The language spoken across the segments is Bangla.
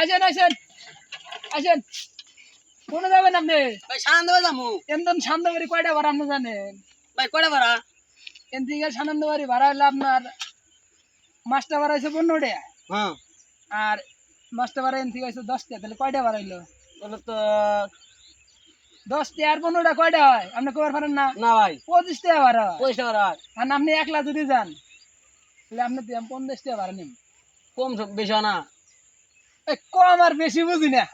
আসেন আসেন। আসেন। কোন যাবেন আপনি? ভাই সানন্দবাড়ি যাব। এমন সানন্দবাড়ি কয়টা ভাড়া আপনি জানেন? ভাই কয়টা ভাড়া? এন থেকে সানন্দবাড়ি ভাড়া হলো আপনার মাছটা ভাড়া হয়েছে পনেরো টাকা। হ্যাঁ। আর মাছটা ভাড়া এন থেকে দশ টাকা। তাহলে কয়টা ভাড়া হইল তাহলে তো দশটা আর পনেরোটা কয়টা হয়? আপনি কবার পারেন না? না ভাই। পঁচিশটা ভাড়া পঁচিশটা ভাড়া হয়। আর আপনি একলা যদি যান তাহলে আপনি পঞ্চাশটা ভাড়া নেন। কম বেশি না। কম আর বেশি বুঝি না।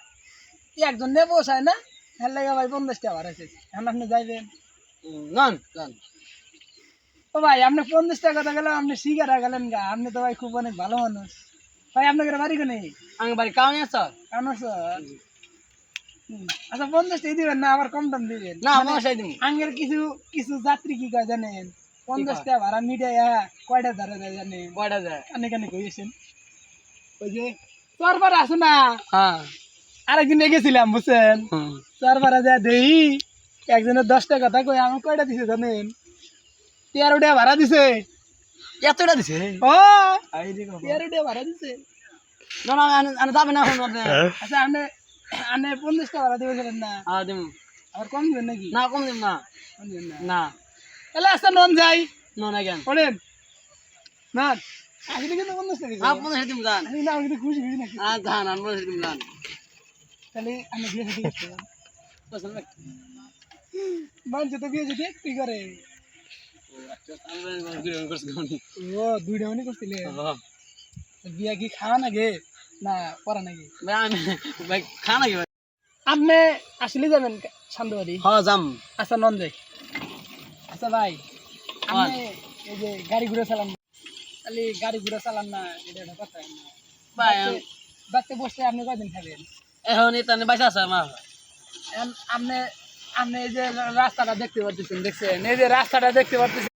একজন নে পোষায় না হ্যাঁ লাগে ভাই পঞ্চাশ টাকা ভাড়া আছে। এখন আপনি যাইবেন। যান যান। ও ভাই আপনি পঞ্চাশ টাকা গেলাম আপনি শিকারা গেলেন গা। আপনি তো ভাই খুব অনেক ভালো মানুষ। ভাই আপনাদের বাড়ি কোনে? আমি বাড়ি কাউনি আছে? কেন স্যার আচ্ছা পঞ্চাশ টাকা দিবেন না আবার কম দাম দিবেন? না পয়সাই দিমু। আঙ্গের কিছু কিছু যাত্রী কি কয় জানেন? পঞ্চাশ টাকা ভাড়া মিটাইয়া কয়টা ধরে দেয় জানেন? কয়টা যায় কানে কানে কইছেন ওই যে চরবার আছে না? হ্যাঁ। আরেকদিন গেছিলাম বুঝছেন? চরবার যা দেই একজনের দশটা কথা কই আমার কয়টা দিছে জানেন? তেরো টাকা ভাড়া দিছে। এতটা দিছে? ও আই রে বাবা। তেরো টাকা ভাড়া দিছে। না না আনে- আনে যাবে না এখন আপনি। আচ্ছা আপনি আপনি ভাড়া না। হ্যাঁ দিমু আবার কম দিবেন নাকি? না কম দিম না। না। না। তাহলে আচ্ছা নন যাই। না না কেন পড়েন। না আগে কিন্তু দিছে। যান আমি না আমি খুশি যান যান তাহলে আমি বিয়ে শাদী করতে পারব। মানুষ তো বিয়ে যদি একটু করে ও দুইটা মনে করছিলে বিয়া কি খাওয়া নাকি না পড়া আমি ভাই আপনি আসলে যাবেন সান্দবাড়ি হ্যাঁ যাম আচ্ছা নন যাই আচ্ছা ভাই আপনি এই যে গাড়ি ঘুরে চালান। তাহলে গাড়ি ঘুরে চালান না এটা একটা কথা না। ভাই আপনি কয়দিন খাবেন? এখন আছে আমার। এখন আপনি আপনি এই যে রাস্তাটা দেখতে পারতেছেন দেখছেন? এই যে রাস্তাটা দেখতে পারতেছেন।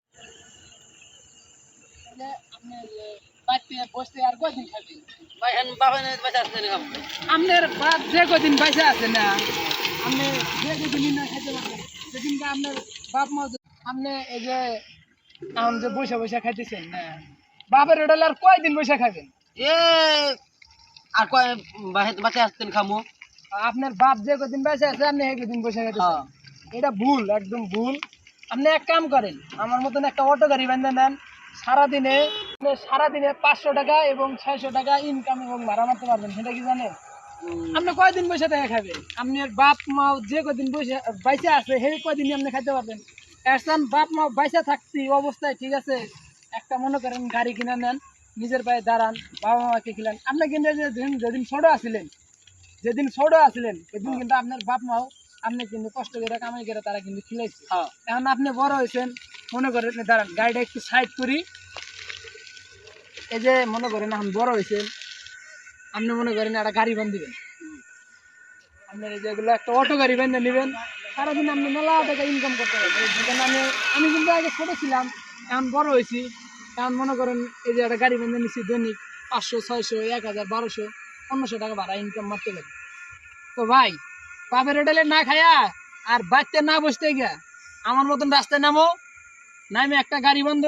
আপনার বাপ যে কদিন বাইসা আছে না আপনি যে কদিন না খাইতে পারবেন সেদিনকে আপনার বাপ মা আপনি এই যে এখন যে বসে বসে খাইতেছেন না বাপের হোটেল আর কয়দিন বসে খাবেন এ আর কয় বাচ্চা আসতেন খামু। আপনার বাপ যে কদিন বাইসা আছে আপনি এই কদিন বসে খাইতেছেন। হ্যাঁ। এটা ভুল একদম ভুল। আপনি এক কাম করেন আমার মতন একটা অটো গাড়ি বেঁধে নেন। সারাদিনে আপনি সারাদিনে পাঁচশো টাকা এবং ছয়শো টাকা ইনকাম এবং ভাড়া মারতে পারবেন সেটা কি জানেন? আপনি কয়দিন বসে থেকে খাবেন? আপনার বাপ মা যে কদিন বসে বাইসে আছে সেই কয়দিনই আপনি খাইতে পারবেন। এখন বাপ মা বাইসা থাকতি অবস্থায় ঠিক আছে? একটা মনে করেন গাড়ি কিনে নেন নিজের পায়ে দাঁড়ান বাবা মাকে খিলেন। আপনি কিন্তু এই যে যেদিন যেদিন ছোট আছিলেন যেদিন ছোট আছিলেন সেদিন কিন্তু আপনার বাপ মাও আপনি কিন্তু কষ্ট করে কামাই করে তারা কিন্তু খিলাইছে। হ্যাঁ। এখন আপনি বড় হয়েছেন মনে করেন দাঁড়ান গাড়িটা একটু সাইড করি। এই যে মনে করেন এখন বড় হয়েছেন আপনি মনে করেন একটা গাড়ি বান্ধিবেন আপনার এই যেগুলো একটা অটো গাড়ি বেঁধে নেবেন। সারাদিন আপনি মেলা টাকা ইনকাম করতে পারবেন। আমি আমি কিন্তু আগে ছোট ছিলাম এখন বড় হয়েছি। এখন মনে করেন এই যে একটা গাড়ি বেঁধে নিচ্ছি দৈনিক পাঁচশো, ছয়শো, এক হাজার, বারোশো, পনেরোশো টাকা ভাড়া ইনকাম মারতে পারি তো ভাই পাপের হোটেলে না খায়া আর বাড়িতে না বসতে গিয়া আমার মতন রাস্তায় নামো, নামে একটা গাড়ি বন্ধ